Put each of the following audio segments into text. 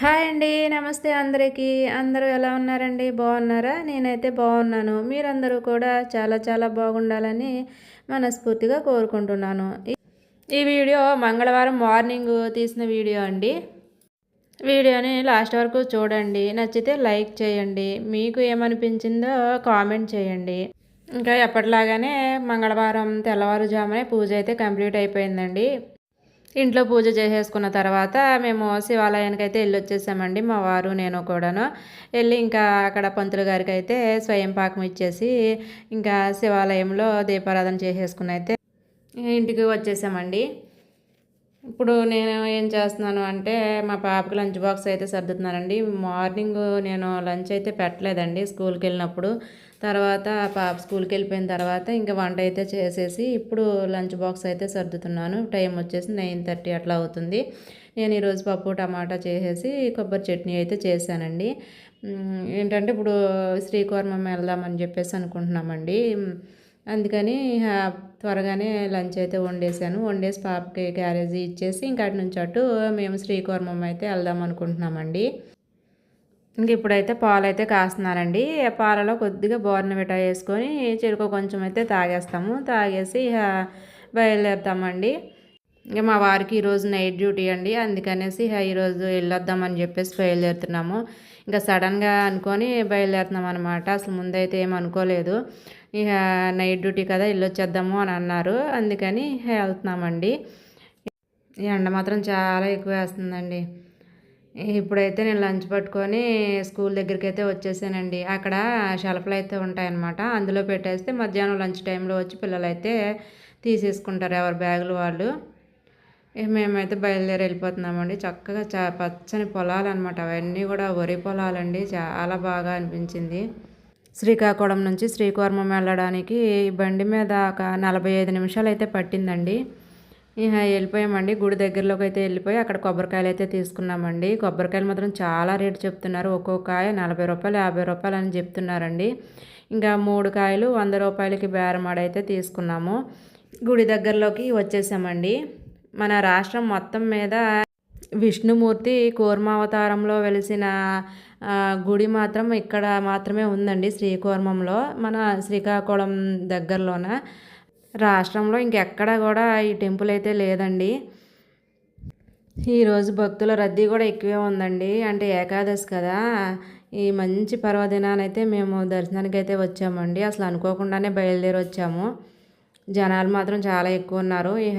Hi అండి నమస్తే అందరికీ. అందరూ ఎలా ఉన్నారండి? బాగున్నారా? నేనైతే బాగున్నాను. మీరందరూ కూడా చాలా చాలా బాగుండాలని మనస్ఫూర్తిగా కోరుకుంటున్నాను. ఈ వీడియో మంగళవారం మార్నింగ్ తీసిన వీడియో అండి. వీడియోని లాస్ట్ వరకు చూడండి. నచ్చితే లైక్ చేయండి. మీకు ఏమనిపించిందో కామెంట్ చేయండి. ఇంకా ఎప్పటిలాగానే మంగళవారం తెల్లవారుజామునే పూజ అయితే కంప్లీట్ అయిపోయిందండి. ఇంట్లో పూజ చేసేసుకున్న తర్వాత మేము శివాలయానికి అయితే వెళ్ళి వచ్చేసామండి మా వారు నేను కూడాను. వెళ్ళి ఇంకా అక్కడ పంతులు గారికి అయితే స్వయం పాకం ఇచ్చేసి ఇంకా శివాలయంలో దీపారాధన చేసేసుకుని అయితే ఇంటికి వచ్చేసామండి. ఇప్పుడు నేను ఏం చేస్తున్నాను అంటే మా పాపకి లంచ్ బాక్స్ అయితే సర్దుతున్నానండి. మార్నింగ్ నేను లంచ్ అయితే పెట్టలేదండి స్కూల్కి వెళ్ళినప్పుడు. తర్వాత పాప స్కూల్కి వెళ్ళిపోయిన తర్వాత ఇంకా వంట అయితే చేసేసి ఇప్పుడు లంచ్ బాక్స్ అయితే సర్దుతున్నాను. టైం వచ్చేసి నైన్ థర్టీ అట్లా అవుతుంది. నేను ఈరోజు పప్పు టమాటా చేసేసి కొబ్బరి చట్నీ అయితే చేశానండి. ఏంటంటే ఇప్పుడు శ్రీకూర్మం వెళ్దామని చెప్పేసి అనుకుంటున్నామండి. అందుకని త్వరగానే లంచ్ అయితే వండేసాను వండేసి పాపకి క్యారేజీ ఇచ్చేసి ఇంకా అటు నుంచి అటు మేము శ్రీకూర్మం అయితే వెళ్దాం అనుకుంటున్నామండి. ఇంక ఇప్పుడైతే పాలు అయితే కాస్తున్నానండి పాలలో కొద్దిగా బోర్నవిటా వేసుకొని చెరుకు కొంచెం అయితే తాగేస్తాము. తాగేసి బయలుదేరుతామండి. ఇంకా మా వారికి ఈరోజు నైట్ డ్యూటీ అండి. అందుకనేసి ఈరోజు వెళ్ళొద్దామని చెప్పేసి బయలుదేరుతున్నాము. ఇంకా సడన్గా అనుకొని బయలుదేరుతున్నాం అనమాట అసలు ముందైతే ఏం అనుకోలేదు. ఇక నైట్ డ్యూటీ కదా వెళ్ళొచ్చేద్దాము అని అన్నారు. అందుకని వెళ్తున్నామండి. ఎండ మాత్రం చాలా ఎక్కువ వేస్తుందండి. ఇప్పుడైతే నేను లంచ్ పట్టుకొని స్కూల్ దగ్గరికి అయితే వచ్చేసానండి. అక్కడ షెల్ఫ్లు అయితే ఉంటాయన్నమాట. అందులో పెట్టేస్తే మధ్యాహ్నం లంచ్ టైంలో వచ్చి పిల్లలు అయితే తీసేసుకుంటారు ఎవరి బ్యాగులు వాళ్ళు. మేమైతే బయలుదేరి వెళ్ళిపోతున్నామండి. చక్కగా చా పచ్చని పొలాలు అనమాట అవన్నీ కూడా వరి పొలాలండి. చాలా బాగా అనిపించింది. శ్రీకాకుళం నుంచి శ్రీకూర్మం వెళ్ళడానికి బండి మీద ఒక నలభై ఐదు నిమిషాలు అయితే పట్టిందండి. వెళ్ళిపోయామండి. గుడి దగ్గరలోకి అయితే వెళ్ళిపోయి అక్కడ కొబ్బరికాయలు అయితే తీసుకున్నామండి. కొబ్బరికాయలు మాత్రం చాలా రేటు చెప్తున్నారు. ఒక్కొక్క కాయ నలభై రూపాయలు యాభై రూపాయలు అని చెప్తున్నారండి. ఇంకా మూడు కాయలు వంద రూపాయలకి బేరమాడ అయితే తీసుకున్నాము. గుడి దగ్గరలోకి వచ్చేసామండి. మన రాష్ట్రం మొత్తం మీద విష్ణుమూర్తి కూర్మావతారంలో వెలిసిన గుడి మాత్రం ఇక్కడ మాత్రమే ఉందండి శ్రీకూర్మంలో మన శ్రీకాకుళం దగ్గరలోన. రాష్ట్రంలో ఇంకెక్కడ కూడా ఈ టెంపుల్ అయితే లేదండి. ఈరోజు భక్తుల రద్దీ కూడా ఎక్కువే ఉందండి. అంటే ఏకాదశి కదా. ఈ మంచి పర్వదినానైతే మేము దర్శనానికి అయితే వచ్చామండి. అసలు అనుకోకుండానే బయలుదేరి వచ్చాము. జనాలు మాత్రం చాలా ఎక్కువ ఉన్నారు. ఇక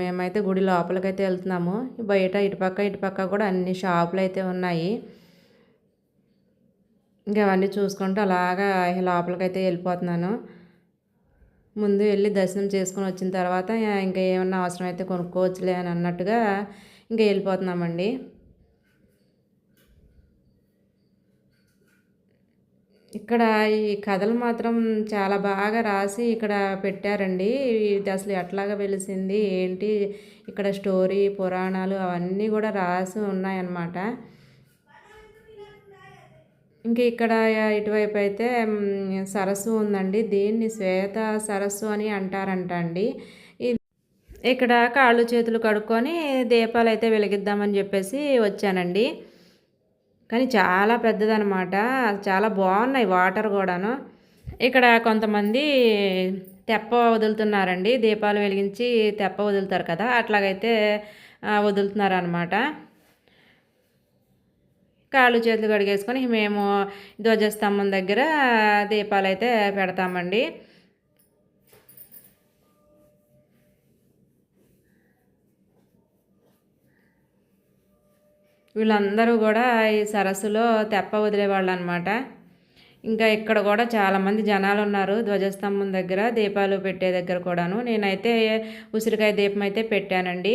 మేమైతే గుడి లోపలికైతే వెళ్తున్నాము. బయట ఇటుపక్క ఇటుపక్క కూడా అన్ని షాపులు అయితే ఉన్నాయి. ఇంకా అవన్నీ చూసుకుంటూ అలాగా లోపలికైతే వెళ్ళిపోతున్నాను. ముందు వెళ్ళి దర్శనం చేసుకుని వచ్చిన తర్వాత ఇంకా ఏమన్నా అవసరం అయితే కొనుక్కోవచ్చులే అని అన్నట్టుగా ఇంకా వెళ్ళిపోతున్నామండి. ఇక్కడ ఈ కథలు మాత్రం చాలా బాగా రాసి ఇక్కడ పెట్టారండి. ఇది అసలు ఎట్లాగా వెలిసింది ఏంటి ఇక్కడ స్టోరీ పురాణాలు అవన్నీ కూడా రాసి ఉన్నాయన్నమాట. ఇంకా ఇక్కడ ఇటువైపు అయితే సరస్సు ఉందండి. దీన్ని శ్వేత సరస్సు అని అంటారంట అండి. ఇక్కడ కాళ్ళు చేతులు కడుక్కొని దీపాలు అయితే వెలిగిద్దామని చెప్పేసి వచ్చానండి. కానీ చాలా పెద్దదనమాట. చాలా బాగున్నాయి వాటర్ కూడాను. ఇక్కడ కొంతమంది తెప్ప వదులుతున్నారండి. దీపాలు వెలిగించి తెప్ప వదులుతారు కదా అట్లాగైతే వదులుతున్నారనమాట. కాళ్ళు చేతులు కడిగేసుకొని మేము ధ్వజస్తంభం దగ్గర దీపాలు అయితే పెడతామండి. వీళ్ళందరూ కూడా ఈ సరస్సులో తెప్ప వదిలేవాళ్ళు అనమాట ఇంకా ఇక్కడ కూడా చాలామంది జనాలు ఉన్నారు ధ్వజస్తంభం దగ్గర దీపాలు పెట్టే దగ్గర కూడాను. నేనైతే ఉసిరికాయ దీపం అయితే పెట్టానండి.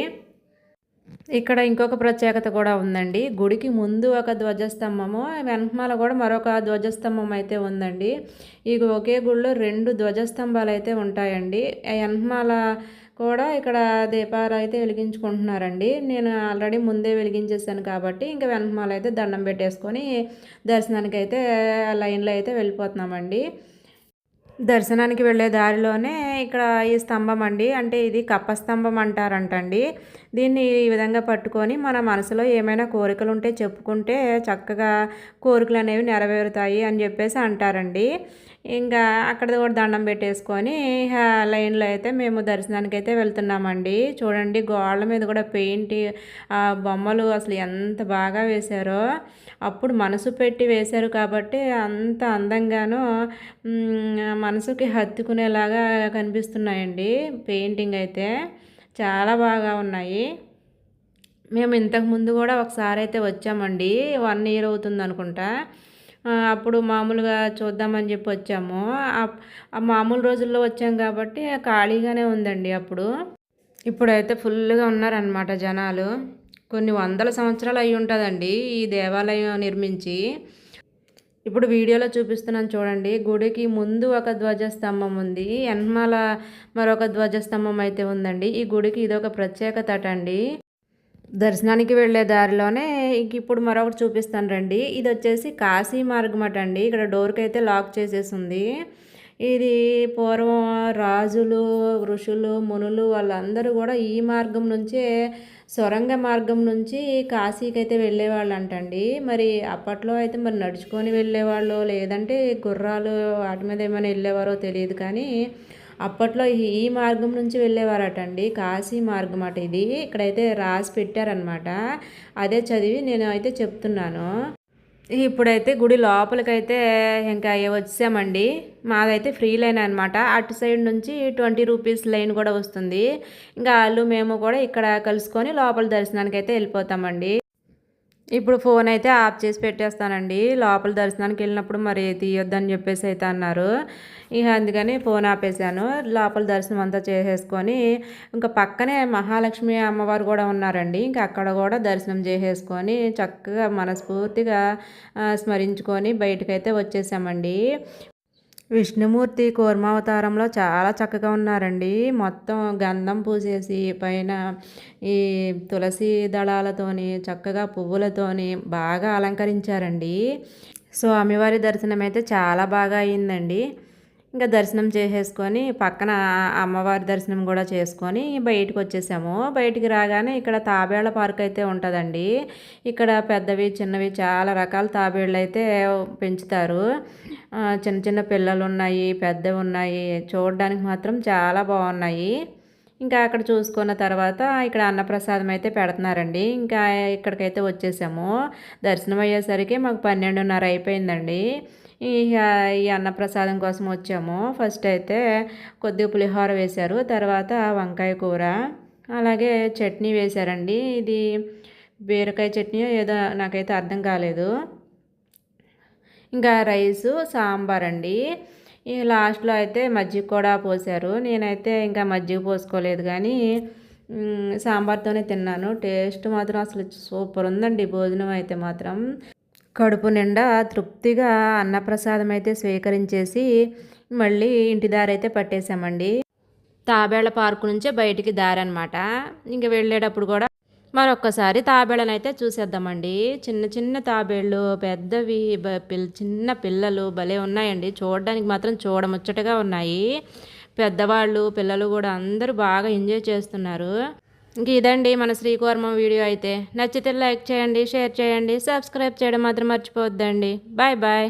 ఇక్కడ ఇంకొక ప్రత్యేకత కూడా ఉందండి. గుడికి ముందు ఒక ధ్వజస్తంభము వెనకమాల కూడా మరొక ధ్వజస్తంభం అయితే ఉందండి. ఇక ఒకే గుడిలో రెండు ధ్వజస్తంభాలు అయితే ఉంటాయండి. వెనకమాల కూడా ఇక్కడ దీపాలు అయితే వెలిగించుకుంటున్నారండి. నేను ఆల్రెడీ ముందే వెలిగించేసాను కాబట్టి ఇంకా వెనకమాల అయితే దండం పెట్టేసుకొని దర్శనానికి అయితే లైన్లో అయితే వెళ్ళిపోతున్నామండి. దర్శనానికి వెళ్ళే దారిలోనే ఇక్కడ ఈ స్తంభం అండి. అంటే ఇది కప్ప స్తంభం అంటారంటండి. దీన్ని ఈ విధంగా పట్టుకొని మన మనసులో ఏమైనా కోరికలు ఉంటే చెప్పుకుంటే చక్కగా కోరికలు అనేవి నెరవేరుతాయి అని చెప్పేసి అంటారండి. ఇంకా అక్కడ కూడా దండం పెట్టేసుకొని లైన్లో అయితే మేము దర్శనానికి అయితే వెళ్తున్నామండి. చూడండి గోడల మీద కూడా పెయింట్ బొమ్మలు అసలు ఎంత బాగా వేశారో. అప్పుడు మనసు పెట్టి వేశారు కాబట్టి అంత అందంగాను మనసుకి హత్తుకునేలాగా కనిపిస్తున్నాయండి పెయింటింగ్ అయితే. చాలా బాగా ఉన్నాయి. మేము ఇంతకు ముందు కూడా ఒకసారి అయితే వచ్చామండి. వన్ ఇయర్ అవుతుంది అనుకుంటా. అప్పుడు మామూలుగా చూద్దామని చెప్పి వచ్చాము. ఆ మామూలు రోజుల్లో వచ్చాం కాబట్టి ఖాళీగానే ఉందండి అప్పుడు. ఇప్పుడైతే ఫుల్గా ఉన్నారనమాట జనాలు. కొన్ని వందల సంవత్సరాలు అయి ఉంటుందండి ఈ దేవాలయం నిర్మించి. ఇప్పుడు వీడియోలో చూపిస్తున్నాను చూడండి. గుడికి ముందు ఒక ధ్వజస్తంభం ఉంది. ఎన్మాల మరొక ధ్వజస్తంభం అయితే ఉందండి. ఈ గుడికి ఇదొక ప్రత్యేకత అండి. దర్శనానికి వెళ్ళే దారిలోనే ఇప్పుడు మరొకటి చూపిస్తాను రండి. ఇది వచ్చేసి కాశీ మార్గం అట అండి. ఇక్కడ డోర్కి అయితే లాక్ చేసేసి ఉంది ఇది పూర్వం రాజులు ఋషులు మునులు వాళ్ళందరూ కూడా ఈ మార్గం నుంచే సొరంగ మార్గం నుంచి కాశీకి అయితే వెళ్ళేవాళ్ళు అంటండి మరి అప్పట్లో అయితే మరి నడుచుకొని వెళ్ళేవాళ్ళు లేదంటే గుర్రాలు వాటి మీద ఏమైనా వెళ్ళేవారో తెలియదు కానీ అప్పట్లో ఈ మార్గం నుంచి వెళ్ళేవారటండి. కాశీ మార్గం అట ఇది. ఇక్కడైతే రాసి పెట్టారనమాట అదే చదివి నేను అయితే చెప్తున్నాను. ఇప్పుడైతే గుడి లోపలికైతే ఇంకా వచ్చామండి. మాదైతే ఫ్రీ లైన్ అనమాట అటు సైడ్ నుంచి ట్వంటీ రూపీస్ లైన్ కూడా వస్తుంది. ఇంకా వాళ్ళు మేము కూడా ఇక్కడ కలుసుకొని లోపల దర్శనానికి అయితే వెళ్ళిపోతామండి. ఇప్పుడు ఫోన్ అయితే ఆఫ్ చేసి పెట్టేస్తానండి. లోపల దర్శనానికి వెళ్ళినప్పుడు మరి తీయొద్దని చెప్పేసి అయితే అన్నారు. ఇక అందుకని ఫోన్ ఆపేసాను లోపల దర్శనం అంతా చేసేసుకొని ఇంకా పక్కనే మహాలక్ష్మి అమ్మవారు కూడా ఉన్నారండి. ఇంకా అక్కడ కూడా దర్శనం చేసేసుకొని చక్కగా మనస్ఫూర్తిగా స్మరించుకొని బయటకైతే వచ్చేసామండి. విష్ణుమూర్తి కూర్మావతారంలో చాలా చక్కగా ఉన్నారండి. మొత్తం గంధం పూసేసి పైన ఈ తులసి దళాలతోని చక్కగా పువ్వులతోని బాగా అలంకరించారండి. సో అమ్మవారి దర్శనం అయితే చాలా బాగా అయిందండి. ఇంకా దర్శనం చేసేసుకొని పక్కన అమ్మవారి దర్శనం కూడా చేసుకొని బయటకు వచ్చేసాము. బయటికి రాగానే ఇక్కడ తాబేళ్ళ పార్క్ అయితే ఉంటుందండి. ఇక్కడ పెద్దవి చిన్నవి చాలా రకాల తాబేళ్ళు అయితే పెంచుతారు. చిన్న చిన్న పిల్లలు ఉన్నాయి పెద్దవి ఉన్నాయి. చూడడానికి మాత్రం చాలా బాగున్నాయి. ఇంకా అక్కడ చూసుకున్న తర్వాత ఇక్కడ అన్నప్రసాదం అయితే పెడుతున్నారండి. ఇంకా ఇక్కడికైతే వచ్చేసాము. దర్శనం అయ్యేసరికి మాకు పన్నెండున్నర అయిపోయిందండి. ఈ ఈ అన్నప్రసాదం కోసం వచ్చాము. ఫస్ట్ అయితే కొద్దిగా పులిహోర వేశారు తర్వాత వంకాయ కూర అలాగే చట్నీ వేశారండి. ఇది బీరకాయ చట్నీ ఏదో నాకైతే అర్థం కాలేదు. ఇంకా రైసు సాంబార్ అండి. ఈ లాస్ట్లో అయితే మజ్జిగ కూడా పోసారు. నేనైతే ఇంకా మజ్జిగ పోసుకోలేదు కానీ సాంబార్తోనే తిన్నాను. టేస్ట్ మాత్రం అసలు సూపర్ ఉందండి. భోజనం అయితే మాత్రం. కడుపు నిండా తృప్తిగా అన్నప్రసాదం అయితే స్వీకరించేసి మళ్ళీ ఇంటి దారైతే పట్టేశామండి తాబేళ్ళ పార్కు నుంచే బయటికి దారి అనమాట ఇంక వెళ్ళేటప్పుడు కూడా మరొక్కసారి తాబేళ్ళను అయితే చూసేద్దామండి. చిన్న చిన్న తాబేళ్ళు పెద్దవి చిన్న పిల్లలు భలే ఉన్నాయండి. చూడడానికి మాత్రం చూడముచ్చటగా ఉన్నాయి. పెద్దవాళ్ళు పిల్లలు కూడా అందరూ బాగా ఎంజాయ్ చేస్తున్నారు. ఇంక ఇదండి మన శ్రీకువర్మ వీడియో అయితే. నచ్చితే లైక్ చేయండి షేర్ చేయండి సబ్స్క్రైబ్ చేయడం మాత్రం మర్చిపోవద్దండి. Bye bye.